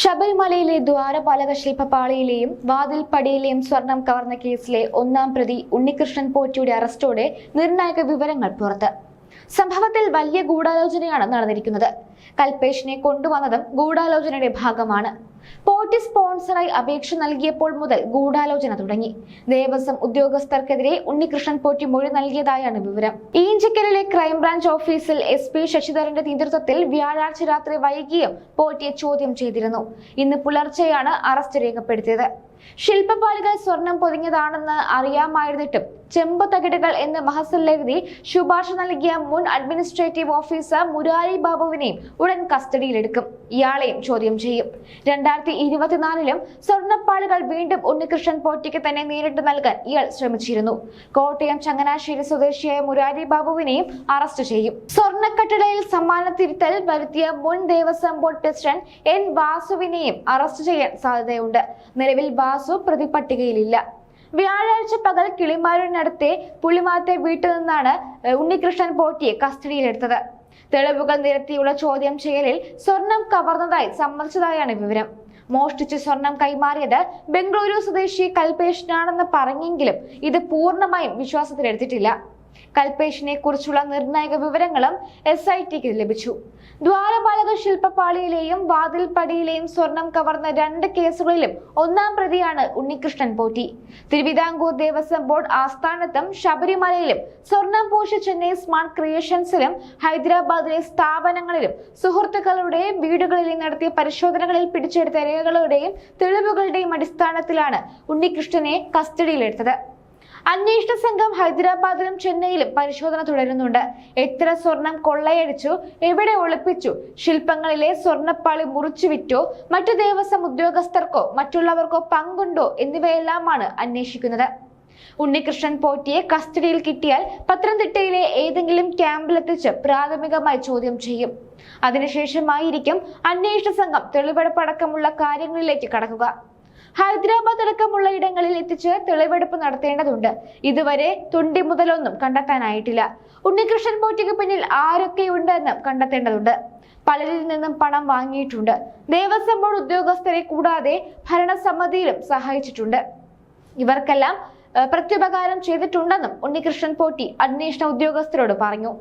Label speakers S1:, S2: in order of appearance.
S1: ശബരിമലയിലെ ദ്വാരപാലക ശില്പപാളിയിലെയും വാതിൽപ്പടിയിലെയും സ്വർണം കവർന്ന കേസിലെ ഒന്നാം പ്രതി ഉണ്ണികൃഷ്ണൻ പോറ്റിയുടെ അറസ്റ്റോടെ നിർണായക വിവരങ്ങൾ പുറത്ത്. സംഭവത്തിൽ വലിയ ഗൂഢാലോചനയാണ് നടന്നിരിക്കുന്നത്. കൽപേഷിനെ കൊണ്ടുവന്നതും ഗൂഢാലോചനയുടെ ഭാഗമാണ്. പോറ്റി സ്പോൺസറായി അപേക്ഷ നൽകിയപ്പോൾ മുതൽ ഗൂഢാലോചന തുടങ്ങി. ദേവസ്വം ഉദ്യോഗസ്ഥർക്കെതിരെ ഉണ്ണികൃഷ്ണൻ പോറ്റി മൊഴി നൽകിയതായാണ് വിവരം. ഈഞ്ചക്കലിലെ ക്രൈംബ്രാഞ്ച് ഓഫീസിൽ എസ് പി ശശിധരന്റെ നേതൃത്വത്തിൽ വ്യാഴാഴ്ച രാത്രി വൈകിയും പോറ്റിയെ ചോദ്യം ചെയ്തിരുന്നു. ഇന്ന് പുലർച്ചെയാണ് അറസ്റ്റ് രേഖപ്പെടുത്തിയത്. ശില്പപാലികൾ സ്വർണം പൊതിഞ്ഞതാണെന്ന് അറിയാമായിരുന്നിട്ടും ചെമ്പ് തകിടുകൾ എന്ന് മഹസലിലെഴുതി ശുപാർശ നൽകിയ മുൻ അഡ്മിനിസ്ട്രേറ്റീവ് ഓഫീസർ മുരാരി ബാബുവിനെയും ഉടൻ കസ്റ്റഡിയിലെടുക്കും. ഇയാളെയും ചോദ്യം ചെയ്യും. രണ്ടായിരത്തി ഇരുപത്തിനാലിലും സ്വർണപ്പാളുകൾ വീണ്ടും ഉണ്ണികൃഷ്ണൻ പോറ്റിക്ക് തന്നെ നേരിട്ട് നൽകാൻ ഇയാൾ ശ്രമിച്ചിരുന്നു. കോട്ടയം ചങ്ങനാശ്ശേരി സ്വദേശിയായ മുരാരി ബാബുവിനെയും അറസ്റ്റ് ചെയ്യും. സ്വർണക്കട്ടടയിൽ സമ്മാന തിരുത്തൽ വരുത്തിയ മുൻ ദേവസ്വം ബോർഡ് പ്രസിഡന്റ് എൻ വാസുവിനെയും അറസ്റ്റ് ചെയ്യാൻ സാധ്യതയുണ്ട്. നിലവിൽ വാസു പ്രതിപട്ടികയിലില്ല. വ്യാഴാഴ്ച പകൽ കിളിമാരൂരിനടുത്തെ പുളിമാത്തെ വീട്ടിൽ നിന്നാണ് ഉണ്ണികൃഷ്ണൻ പോറ്റിയെ കസ്റ്റഡിയിലെടുത്തത്. തെളിവുകൾ നിരത്തിയുള്ള ചോദ്യം ചെയ്യലിൽ സ്വർണം കവർന്നതായി സമ്മതിച്ചതായാണ് വിവരം. മോഷ്ടിച്ച് സ്വർണം കൈമാറിയത് ബംഗളൂരു സ്വദേശി കൽപേഷിനാണെന്ന് പറഞ്ഞെങ്കിലും ഇത് പൂർണമായും വിശ്വാസത്തിലെടുത്തിട്ടില്ല. കൽപേഷിനെ കുറിച്ചുള്ള നിർണായക വിവരങ്ങളും എസ് ഐ ടിക്ക് ലഭിച്ചു. ദ്വാരപാലക ശില്പപാളിയിലെയും വാതിൽപ്പടിയിലെയും സ്വർണം കവർന്ന രണ്ട് കേസുകളിലും ഒന്നാം പ്രതിയാണ് ഉണ്ണികൃഷ്ണൻ പോറ്റി. തിരുവിതാംകൂർ ദേവസ്വം ബോർഡ് ആസ്ഥാനത്തും ശബരിമലയിലും സ്വർണം പൂശി ചെന്നൈ സ്മാർട്ട് ക്രിയേഷൻസിലും ഹൈദരാബാദിലെ സ്ഥാപനങ്ങളിലും സുഹൃത്തുക്കളുടെ വീടുകളിലും നടത്തിയ പരിശോധനകളിൽ പിടിച്ചെടുത്ത രേഖകളുടെയും തെളിവുകളുടെയും അടിസ്ഥാനത്തിലാണ് ഉണ്ണികൃഷ്ണനെ കസ്റ്റഡിയിലെടുത്തത്. അന്വേഷണ സംഘം ഹൈദരാബാദിലും ചെന്നൈയിലും പരിശോധന തുടരുന്നുണ്ട്. എത്ര സ്വർണം കൊള്ളയടിച്ചു എവിടെ ഒളിപ്പിച്ചു ശില്പങ്ങളിലെ സ്വർണപ്പാളി മുറിച്ചു വിറ്റോ മറ്റു ദേവസ്വം ഉദ്യോഗസ്ഥർക്കോ മറ്റുള്ളവർക്കോ പങ്കുണ്ടോ എന്നിവയെല്ലാമാണ് അന്വേഷിക്കുന്നത്. ഉണ്ണികൃഷ്ണൻ പോറ്റിയെ കസ്റ്റഡിയിൽ കിട്ടിയാൽ പത്തനംതിട്ടയിലെ ഏതെങ്കിലും ക്യാമ്പിലെത്തിച്ച് പ്രാഥമികമായി ചോദ്യം ചെയ്യും. അതിനുശേഷമായിരിക്കും അന്വേഷണ സംഘം തെളിവെടുപ്പടക്കമുള്ള കാര്യങ്ങളിലേക്ക് കടക്കുക. ഹൈദരാബാദ് അടക്കമുള്ള ഇടങ്ങളിൽ എത്തിച്ച് തെളിവെടുപ്പ് നടത്തേണ്ടതുണ്ട്. ഇതുവരെ തുണ്ടി മുതലൊന്നും കണ്ടെത്താനായിട്ടില്ല. ഉണ്ണികൃഷ്ണൻ പോറ്റിക്ക് പിന്നിൽ ആരൊക്കെയുണ്ടെന്നും കണ്ടെത്തേണ്ടതുണ്ട്. പലരിൽ നിന്നും പണം വാങ്ങിയിട്ടുണ്ട്. ദേവസ്വം ബോർഡ് ഉദ്യോഗസ്ഥരെ കൂടാതെ ഭരണസമിതിയിലും സഹായിച്ചിട്ടുണ്ട്. ഇവർക്കെല്ലാം പ്രത്യുപകാരം ചെയ്തിട്ടുണ്ടെന്നും ഉണ്ണികൃഷ്ണൻ പോറ്റി അന്വേഷണ ഉദ്യോഗസ്ഥരോട് പറഞ്ഞു.